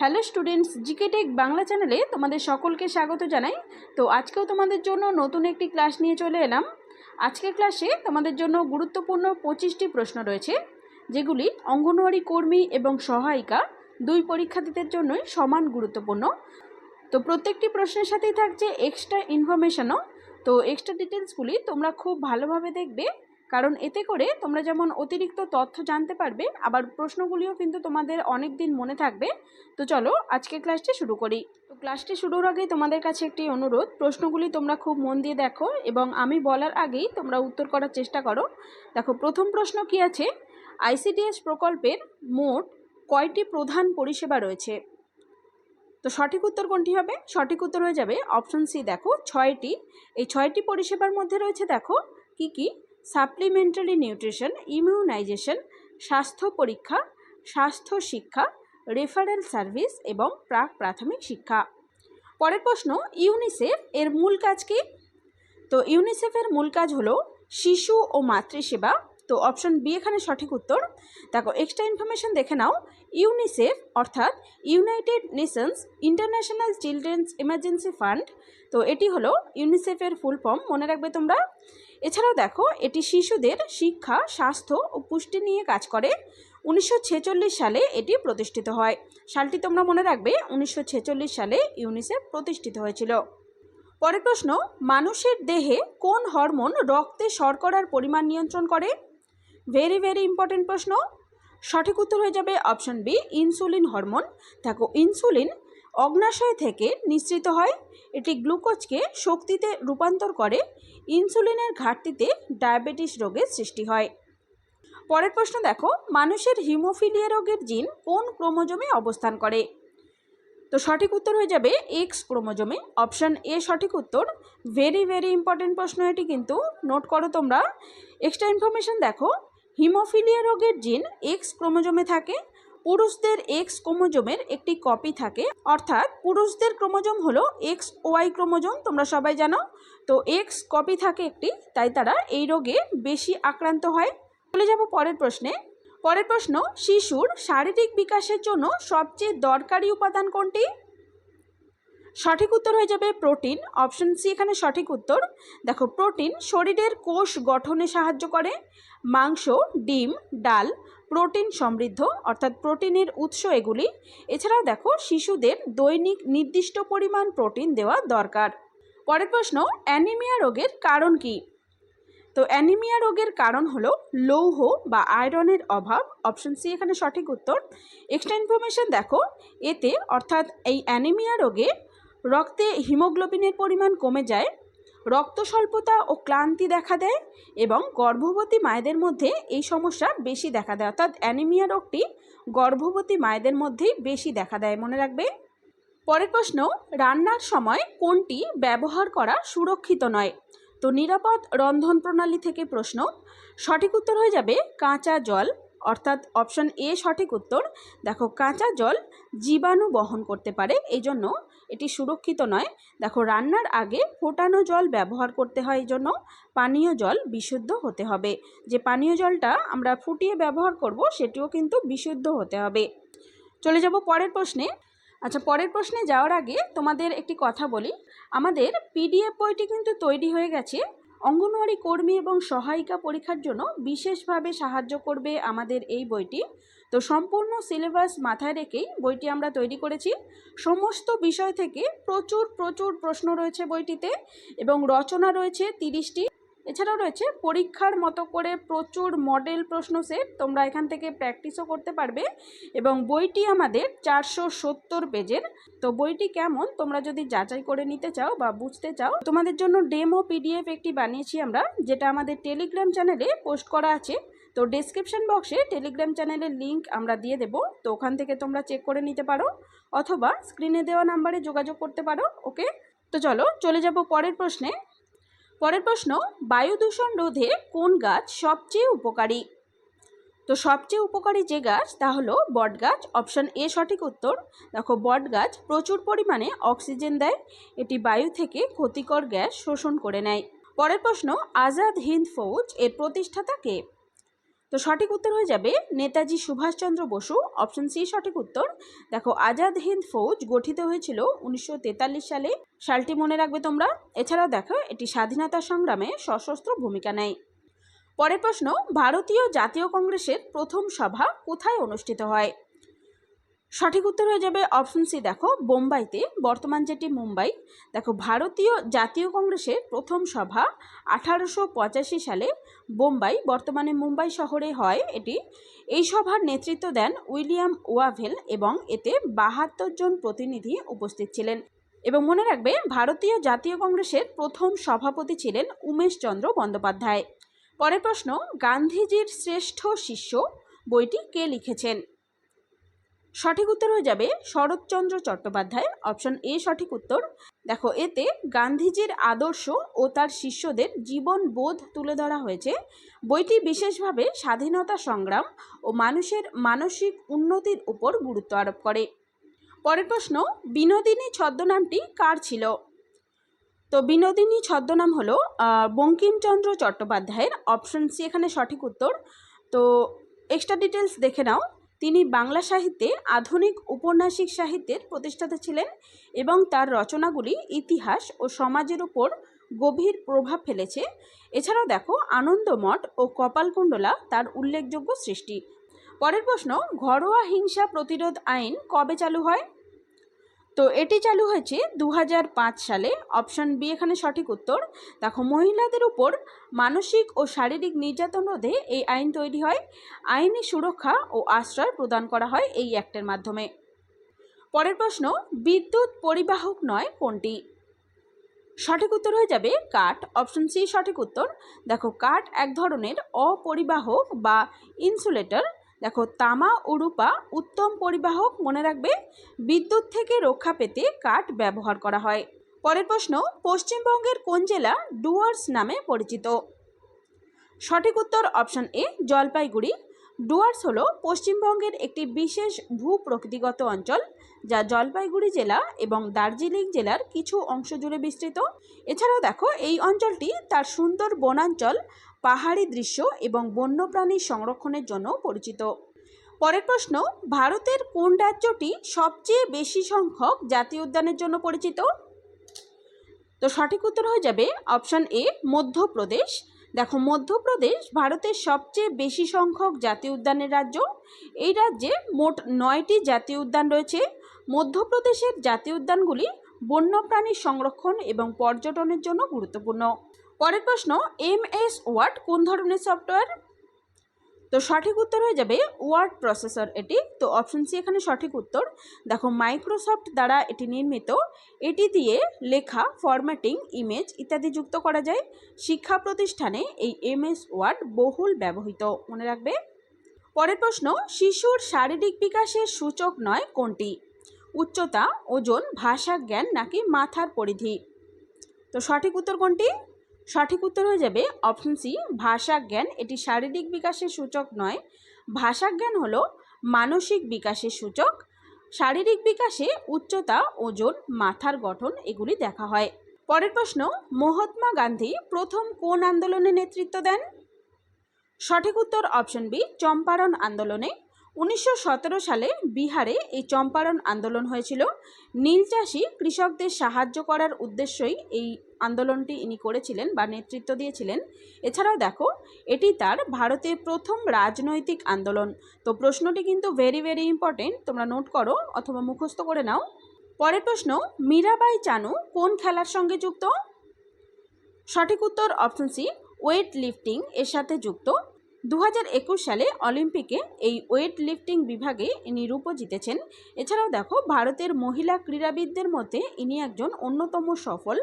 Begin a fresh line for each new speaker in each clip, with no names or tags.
Hello students GK tech Bangla চ্যানেলে তোমাদের সকলকে স্বাগত জানাই। তো আজকেও তোমাদের জন্য নতুন একটি ক্লাস নিয়ে চলে এলাম। আজকের ক্লাসে তোমাদের জন্য গুরুত্বপূর্ণ পঁচিশটি প্রশ্ন রয়েছে, যেগুলি অঙ্গনওয়াড়ি কর্মী এবং সহায়িকা দুই পরীক্ষার্থীদের জন্যই সমান গুরুত্বপূর্ণ। তো প্রত্যেকটি প্রশ্নের সাথেই থাকছে এক্সট্রা ইনফরমেশনও তো এক্সট্রা ডিটেলসগুলি তোমরা খুব ভালোভাবে দেখবে। কারণ এতে করে তোমরা যেমন অতিরিক্ত তথ্য জানতে পারবে, আবার প্রশ্নগুলিও কিন্তু তোমাদের অনেক দিন মনে থাকবে। তো চলো আজকে ক্লাসটি শুরু করি। তো ক্লাসটি শুরুর আগে তোমাদের কাছে একটি অনুরোধ, প্রশ্নগুলি তোমরা খুব মন দিয়ে দেখো এবং আমি বলার আগেই তোমরা উত্তর করার চেষ্টা করো। দেখো, প্রথম প্রশ্ন কি আছে? আইসিডিএস প্রকল্পের মোট কয়টি প্রধান পরিষেবা রয়েছে? তো সঠিক উত্তর কোনটি হবে? সঠিক উত্তর হয়ে যাবে অপশন সি, দেখো, ছয়টি। এই ছয়টি পরিষেবার মধ্যে রয়েছে, দেখো, কি কি? সাপ্লিমেন্টারি নিউট্রিশন, ইমিউনাইজেশন, স্বাস্থ্য পরীক্ষা, স্বাস্থ্য শিক্ষা, রেফারেল সার্ভিস এবং প্রাক প্রাথমিক শিক্ষা। পরের প্রশ্ন, ইউনিসেফ এর মূল কাজ কি? তো ইউনিসেফের মূল কাজ হলো শিশু ও মাতৃসেবা। তো অপশন বি এখানে সঠিক উত্তর। দেখো এক্সট্রা ইনফরমেশন দেখে নাও। ইউনিসেফ অর্থাৎ United Nations International Children's Emergency Fund. তো এটি হলো ইউনিসেফের ফুল ফর্ম মনে রাখবে তোমরা। এছাড়াও দেখো, এটি শিশুদের শিক্ষা, স্বাস্থ্য ও পুষ্টি নিয়ে কাজ করে। উনিশশো ছেচল্লিশ সালে এটি প্রতিষ্ঠিত হয়। সালটি তোমরা মনে রাখবে, উনিশশো ছেচল্লিশ সালে ইউনিসেফ প্রতিষ্ঠিত হয়েছিল। পরের প্রশ্ন, মানুষের দেহে কোন হরমোন রক্তে শর্করার পরিমাণ নিয়ন্ত্রণ করে? ভেরি ভেরি ইম্পর্টেন্ট প্রশ্ন। সঠিক উত্তর হয়ে যাবে অপশন বি, ইনসুলিন হরমোন। দেখো, ইনসুলিন অগ্নাশয় থেকে নিঃসৃত হয়। এটি গ্লুকোজকে শক্তিতে রূপান্তর করে ইনসুলিনের ঘাটতিতে ডায়াবেটিস রোগের সৃষ্টি হয়। পরের প্রশ্ন দেখো, মানুষের হিমোফিলিয়া রোগের জিন কোন ক্রোমোজোমে অবস্থান করে? তো সঠিক উত্তর হয়ে যাবে এক্স ক্রোমোজোমে। অপশান এ সঠিক উত্তর। ভেরি ভেরি ইম্পর্টেন্ট প্রশ্ন এটি কিন্তু। নোট করো তোমরা। এক্সট্রা ইনফরমেশন দেখো। হিমোফিলিয়া রোগের জিন এক্স ক্রোমোজোমে থাকে। পুরুষদের এক্স ক্রোমোজোমের একটি কপি থাকে। অর্থাৎ পুরুষদের ক্রোমোজোম হলো এক্স ওয়াই ক্রোমোজোম, তোমরা সবাই জানো। তো এক্স কপি থাকে একটি, তাই তারা এই রোগে বেশি আক্রান্ত হয়। চলে যাব পরের প্রশ্নে। পরের প্রশ্ন, শিশুর শারীরিক বিকাশের জন্য সবচেয়ে দরকারি উপাদান কোনটি? সঠিক উত্তর হয়ে যাবে প্রোটিন। অপশন সি, এখানে সঠিক উত্তর। দেখো, প্রোটিন শরীরের কোষ গঠনে সাহায্য করে। মাংস, ডিম, ডাল, প্রোটিন সমৃদ্ধ, অর্থাৎ প্রোটিনের উৎস এগুলি। এছাড়াও দেখো, শিশুদের দৈনিক নির্দিষ্ট পরিমাণ প্রোটিন দেওয়া দরকার। পরের প্রশ্ন, অ্যানিমিয়া রোগের কারণ কি? তো অ্যানিমিয়া রোগের কারণ হলো লৌহ বা আয়রনের অভাব। অপশন সি এখানে সঠিক উত্তর। এক্সট্রা ইনফরমেশন দেখো, এতে অর্থাৎ এই অ্যানিমিয়া রোগে রক্তে হিমোগ্লোবিনের পরিমাণ কমে যায় রক্ত স্বল্পতা ও ক্লান্তি দেখা দেয় এবং গর্ভবতী মায়েদের মধ্যে এই সমস্যা বেশি দেখা দেয়। অর্থাৎ অ্যানিমিয়া রোগটি গর্ভবতী মায়েদের মধ্যেই বেশি দেখা দেয়। মনে রাখবে? পরের প্রশ্ন, রান্নার সময় কোনটি ব্যবহার করা সুরক্ষিত নয়? তো নিরাপদ রন্ধন প্রণালী থেকে প্রশ্ন, সঠিক উত্তর হয়ে যাবে কাঁচা জল। অর্থাৎ অপশন এ সঠিক উত্তর, দেখো কাঁচা জল জীবাণু বহন করতে পারে। এই জন্য এটি সুরক্ষিত নয়। দেখো, রান্নার আগে ফোটানো জল ব্যবহার করতে হয়, এই জন্য পানীয় জল বিশুদ্ধ হতে হবে। যে পানীয় জলটা আমরা ফুটিয়ে ব্যবহার করব, সেটিও কিন্তু বিশুদ্ধ হতে হবে। চলে যাব পরের প্রশ্নে। আচ্ছা পরের প্রশ্নে যাওয়ার আগে তোমাদের একটি কথা বলি। আমাদের পিডিএফ বইটি কিন্তু তৈরি হয়ে গেছে। অঙ্গনওয়াড়ি কর্মী এবং সহায়িকা পরীক্ষার জন্য বিশেষভাবে সাহায্য করবে আমাদের এই বইটি। তো সম্পূর্ণ সিলেবাস মাথায় রেখেই বইটি আমরা তৈরি করেছি। সমস্ত বিষয় থেকে প্রচুর প্রচুর প্রশ্ন রয়েছে বইটিতে এবং রচনা রয়েছে তিরিশটি। এছাড়াও রয়েছে পরীক্ষার মতো করে প্রচুর মডেল প্রশ্ন সেট তোমরা এখান থেকে প্র্যাকটিসও করতে পারবে এবং বইটি আমাদের চারশো সত্তর পেজের। তো বইটি কেমন? তোমরা যদি যাচাই করে নিতে চাও বা বুঝতে চাও, তোমাদের জন্য ডেমো পিডিএফ একটি বানিয়েছি আমরা, যেটা আমাদের টেলিগ্রাম চ্যানেলে পোস্ট করা আছে। তো ডেসক্রিপশন বক্সে টেলিগ্রাম চ্যানেলের লিঙ্ক আমরা দিয়ে দেবো। তো ওখান থেকে তোমরা চেক করে নিতে পারো অথবা স্ক্রিনে দেওয়া নাম্বারে যোগাযোগ করতে পারো ওকে তো চলো, চলে যাব পরের প্রশ্নে। পরের প্রশ্ন, বায়ু দূষণ রোধে কোন গাছ সবচেয়ে উপকারী? তো সবচেয়ে উপকারী যে গাছ তা হলো বট গাছ অপশন এ সঠিক উত্তর। দেখো বট গাছ প্রচুর পরিমাণে অক্সিজেন দেয়, এটি বায়ু থেকে ক্ষতিকর গ্যাস শোষণ করে নেয়। পরের প্রশ্ন, আজাদ হিন্দ ফৌজ এর প্রতিষ্ঠাতা কে? তো সঠিক উত্তর হয়ে যাবে নেতাজি সুভাষচন্দ্র বসু অপশন সি সঠিক উত্তর। দেখো, আজাদ হিন্দ ফৌজ গঠিত হয়েছিল উনিশশো তেতাল্লিশ সালে। সালটি মনে রাখবে তোমরা। এছাড়াও দেখো, এটি স্বাধীনতা সংগ্রামে সশস্ত্র ভূমিকা নেয়। পরের প্রশ্ন, ভারতীয় জাতীয় কংগ্রেসের প্রথম সভা কোথায় অনুষ্ঠিত হয়? সঠিক উত্তর হয়ে যাবে অপশন সি দেখো, বোম্বাইতে বর্তমান যেটি মুম্বাই, দেখো, ভারতীয় জাতীয় কংগ্রেসের প্রথম সভা আঠারোশো পঁচাশি সালে বোম্বাই, বর্তমানে মুম্বাই শহরে হয় এটি। এই সভার নেতৃত্ব দেন উইলিয়াম ওয়াভেল এবং এতে বাহাত্তর জন প্রতিনিধি উপস্থিত ছিলেন। এবং মনে রাখবে, ভারতীয় জাতীয় কংগ্রেসের প্রথম সভাপতি ছিলেন উমেশ চন্দ্র বন্দ্যোপাধ্যায়। পরের প্রশ্ন, গান্ধীজির শ্রেষ্ঠ শিষ্য বইটি কে লিখেছেন? সঠিক উত্তর হয়ে যাবে শরৎচন্দ্র চট্টোপাধ্যায়। অপশন এ, সঠিক উত্তর। দেখো, এতে গান্ধীজির আদর্শ ও তার শিষ্যদের জীবন বোধ তুলে ধরা হয়েছে। বইটি বিশেষভাবে স্বাধীনতা সংগ্রাম ও মানুষের মানসিক উন্নতির উপর গুরুত্ব আরোপ করে। পরের প্রশ্ন, বিনোদিনী ছদ্মনামটি কার ছিল? তো বিনোদিনী ছদ্মনাম হলো বঙ্কিমচন্দ্র চট্টোপাধ্যায়ের। অপশন সি, এখানে সঠিক উত্তর। তো এক্সট্রা ডিটেলস দেখে নাও। তিনি বাংলা সাহিত্যে আধুনিক উপন্যাসিক সাহিত্যের প্রতিষ্ঠাতা ছিলেন এবং তার রচনাগুলি ইতিহাস ও সমাজের উপর গভীর প্রভাব ফেলেছে। এছাড়াও দেখো, আনন্দমঠ ও কপালকুণ্ডলা তার উল্লেখযোগ্য সৃষ্টি। পরের প্রশ্ন, ঘরোয়া হিংসা প্রতিরোধ আইন কবে চালু হয়? তো এটি চালু হয়েছে দু হাজার পাঁচ সালে। অপশন বি এখানে সঠিক উত্তর। দেখো, মহিলাদের উপর মানসিক ও শারীরিক নির্যাতন রোধে এই আইন তৈরি হয়। আইনি সুরক্ষা ও আশ্রয় প্রদান করা হয় এই অ্যাক্টের মাধ্যমে। পরের প্রশ্ন, বিদ্যুৎ পরিবাহক নয় কোনটি? সঠিক উত্তর হয়ে যাবে কাঠ। অপশন সি সঠিক উত্তর। দেখো, কাঠ এক ধরনের অপরিবাহক বা ইনসুলেটর দেখো, তামা ও রূপা উত্তম পরিবাহক মনে রাখবে, বিদ্যুৎ থেকে রক্ষা পেতে কাঠ ব্যবহার করা হয়। পরের প্রশ্ন, পশ্চিমবঙ্গের কোন জেলা ডুয়ার্স নামে পরিচিত? সঠিক উত্তর অপশন এ, জলপাইগুড়ি। ডুয়ার্স হলো পশ্চিমবঙ্গের একটি বিশেষ ভূপ্রকৃতিগত অঞ্চল, যা জলপাইগুড়ি জেলা এবং দার্জিলিং জেলার কিছু অংশ জুড়ে বিস্তৃত। এছাড়াও দেখো, এই অঞ্চলটি তার সুন্দর বনাঞ্চল পাহাড়ি দৃশ্য এবং বন্যপ্রাণী সংরক্ষণের জন্য পরিচিত। পরের প্রশ্ন, ভারতের কোন রাজ্যটি সবচেয়ে বেশি সংখ্যক জাতীয় উদ্যানের জন্য পরিচিত? তো সঠিক উত্তর হয়ে যাবে অপশান এ, মধ্যপ্রদেশ। দেখো, মধ্যপ্রদেশ ভারতের সবচেয়ে বেশি সংখ্যক জাতীয় উদ্যানের রাজ্য। এই রাজ্যে মোট নয়টি জাতীয় উদ্যান রয়েছে। মধ্যপ্রদেশের জাতীয় উদ্যানগুলি বন্যপ্রাণী সংরক্ষণ এবং পর্যটনের জন্য গুরুত্বপূর্ণ। পরের প্রশ্ন এম এস ওয়ার্ড কোন ধরনের সফটওয়্যার তো সঠিক উত্তর হয়ে যাবে ওয়ার্ড প্রসেসর এটি। তো অপশন সি এখানে সঠিক উত্তর। দেখো মাইক্রোসফট দ্বারা এটি নির্মিত। এটি দিয়ে লেখা ফরম্যাটিং ইমেজ ইত্যাদি যুক্ত করা যায়। শিক্ষা প্রতিষ্ঠানে এই এমএস ওয়ার্ড বহুল ব্যবহৃত। মনে রাখবে? পরের প্রশ্ন, শিশুর শারীরিক বিকাশের সূচক নয় কোনটি? উচ্চতা, ওজন, ভাষা, জ্ঞান নাকি মাথার পরিধি? তো সঠিক উত্তর কোনটি? সঠিক উত্তর হয়ে যাবে অপশন সি ভাষা জ্ঞান এটি শারীরিক বিকাশের সূচক নয়। ভাষা জ্ঞান হলো মানসিক বিকাশের সূচক। শারীরিক বিকাশে উচ্চতা, ওজন, মাথার গঠন এগুলি দেখা হয়। পরের প্রশ্ন, মহাত্মা গান্ধী প্রথম কোন আন্দোলনে নেতৃত্ব দেন? সঠিক উত্তর অপশন বি চম্পারণ আন্দোলনে। উনিশশো সতেরো সালে বিহারে এই চম্পারণ আন্দোলন হয়েছিল। নীল চাষি কৃষকদের সাহায্য করার উদ্দেশ্যই এই আন্দোলনটি ইনি করেছিলেন বা নেতৃত্ব দিয়েছিলেন। এছাড়াও দেখো, এটি তার ভারতের প্রথম রাজনৈতিক আন্দোলন। তো প্রশ্নটি কিন্তু ভেরি ভেরি ইম্পর্টেন্ট তোমরা নোট করো অথবা মুখস্থ করে নাও। পরের প্রশ্ন, মীরাবাই চানু কোন খেলার সঙ্গে যুক্ত? সঠিক উত্তর অপশন সি ওয়েট লিফটিং এর সাথে যুক্ত। দু সালে অলিম্পিকে এই ওয়েট লিফটিং বিভাগে ইনি রূপও জিতেছেন। এছাড়াও দেখো, ভারতের মহিলা ক্রীড়াবিদদের মধ্যে ইনি একজন অন্যতম সফল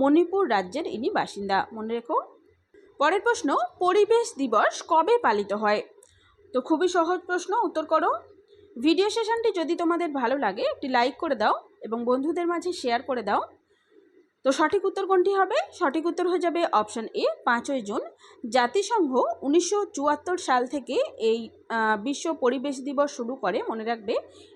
মণিপুর রাজ্যের ইনি বাসিন্দা। মনে রেখো। পরের প্রশ্ন, পরিবেশ দিবস কবে পালিত হয়? তো খুবই সহজ প্রশ্ন, উত্তর করো। ভিডিও সেশনটি যদি তোমাদের ভালো লাগে, একটি লাইক করে দাও এবং বন্ধুদের মাঝে শেয়ার করে দাও। তো সঠিক উত্তর কোনটি হবে? সঠিক উত্তর হয়ে যাবে অপশান এ পাঁচই জুন। জাতিসংঘ উনিশশো চুয়াত্তর সাল থেকে এই বিশ্ব পরিবেশ দিবস শুরু করে, মনে রাখবে।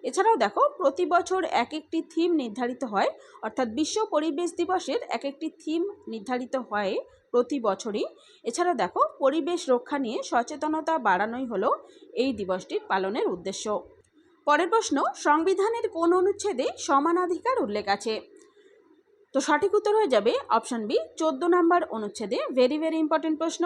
এছাড়াও দেখো, প্রতি বছর এক একটি থিম নির্ধারিত হয়, অর্থাৎ বিশ্ব পরিবেশ দিবসের এক একটি থিম নির্ধারিত হয় প্রতি বছরই। এছাড়া দেখো, পরিবেশ রক্ষা নিয়ে সচেতনতা বাড়ানোই হলো এই দিবসটির পালনের উদ্দেশ্য। পরের প্রশ্ন, সংবিধানের কোন অনুচ্ছেদে সমানাধিকার উল্লেখ আছে? তো সঠিক উত্তর হয়ে যাবে অপশান বি, চোদ্দ নাম্বার অনুচ্ছেদে ভেরি ভেরি ইম্পর্টেন্ট প্রশ্ন।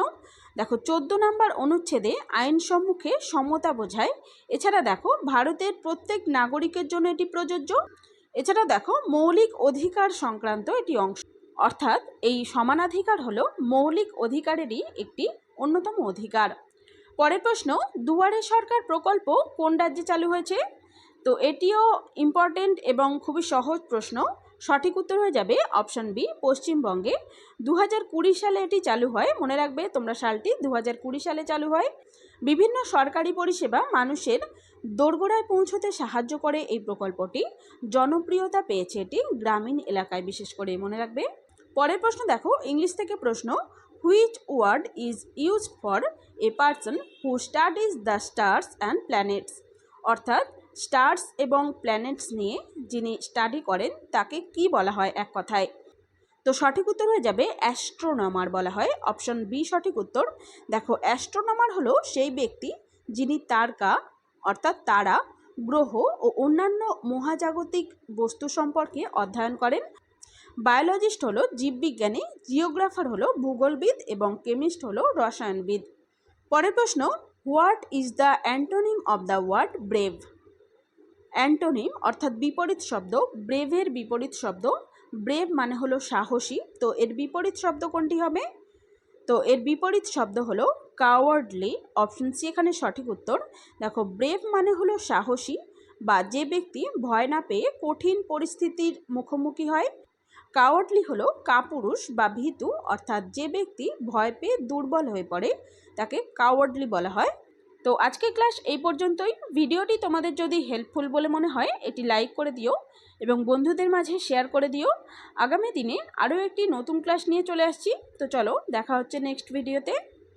দেখো, চোদ্দ নাম্বার অনুচ্ছেদে আইন সম্মুখে সমতা বোঝায়। এছাড়া দেখো, ভারতের প্রত্যেক নাগরিকের জন্য এটি প্রযোজ্য। এছাড়া দেখো, মৌলিক অধিকার সংক্রান্ত এটি অংশ। অর্থাৎ এই সমানাধিকার হলো মৌলিক অধিকারেরই একটি অন্যতম অধিকার। পরের প্রশ্ন, দুয়ারে সরকার প্রকল্প কোন রাজ্যে চালু হয়েছে? তো এটিও ইম্পর্টেন্ট এবং খুবই সহজ প্রশ্ন। সঠিক উত্তর হয়ে যাবে অপশন বি, পশ্চিমবঙ্গে। দু হাজার কুড়ি সালে এটি চালু হয়, মনে রাখবে তোমরা সালটি দু হাজার কুড়ি সালে চালু হয়। বিভিন্ন সরকারি পরিষেবা মানুষের দোরগোড়ায় পৌঁছতে সাহায্য করে এই প্রকল্পটি। জনপ্রিয়তা পেয়েছে এটি গ্রামীণ এলাকায় বিশেষ করে, মনে রাখবে। পরের প্রশ্ন দেখো, ইংলিশ থেকে প্রশ্ন which word is used for a person who studies the stars and planets অর্থাৎ স্টার্স এবং প্ল্যানেটস নিয়ে যিনি স্টাডি করেন, তাকে কি বলা হয় এক কথায়? তো সঠিক উত্তর হয়ে যাবে অ্যাস্ট্রোনমার বলা হয়। অপশন বি, সঠিক উত্তর। দেখো, অ্যাস্ট্রোনমার হলো সেই ব্যক্তি যিনি তারকা অর্থাৎ তারা, গ্রহ ও অন্যান্য মহাজাগতিক বস্তু সম্পর্কে অধ্যয়ন করেন। বায়োলজিস্ট হলো জীববিজ্ঞানী, জিওগ্রাফার হলো ভূগোলবিদ এবং কেমিস্ট হলো রসায়নবিদ। পরের প্রশ্ন, what is the antonym of the word brave? Antonym অর্থাৎ বিপরীত শব্দ, ব্রেভের বিপরীত শব্দ, ব্রেভ মানে হলো সাহসী, তো এর বিপরীত শব্দ কোনটি হবে? তো এর বিপরীত শব্দ হলো কাওয়ার্ডলি অপশন সি এখানে সঠিক উত্তর। দেখো, ব্রেভ মানে হলো সাহসী বা যে ব্যক্তি ভয় না পেয়ে কঠিন পরিস্থিতির মুখোমুখি হয়। কাওয়ার্ডলি হলো কাপুরুষ বা ভীতু, অর্থাৎ যে ব্যক্তি ভয় পেয়ে দুর্বল হয়ে পড়ে, তাকে কাওয়ার্ডলি বলা হয়। তো আজকে ক্লাস এই পর্যন্তই। ভিডিওটি তোমাদের যদি হেল্পফুল বলে মনে হয়, এটি লাইক করে দিও এবং বন্ধুদের মাঝে শেয়ার করে দিও। আগামী দিনে আরও একটি নতুন ক্লাস নিয়ে চলে আসছি। তো চলো, দেখা হচ্ছে নেক্সট ভিডিওতে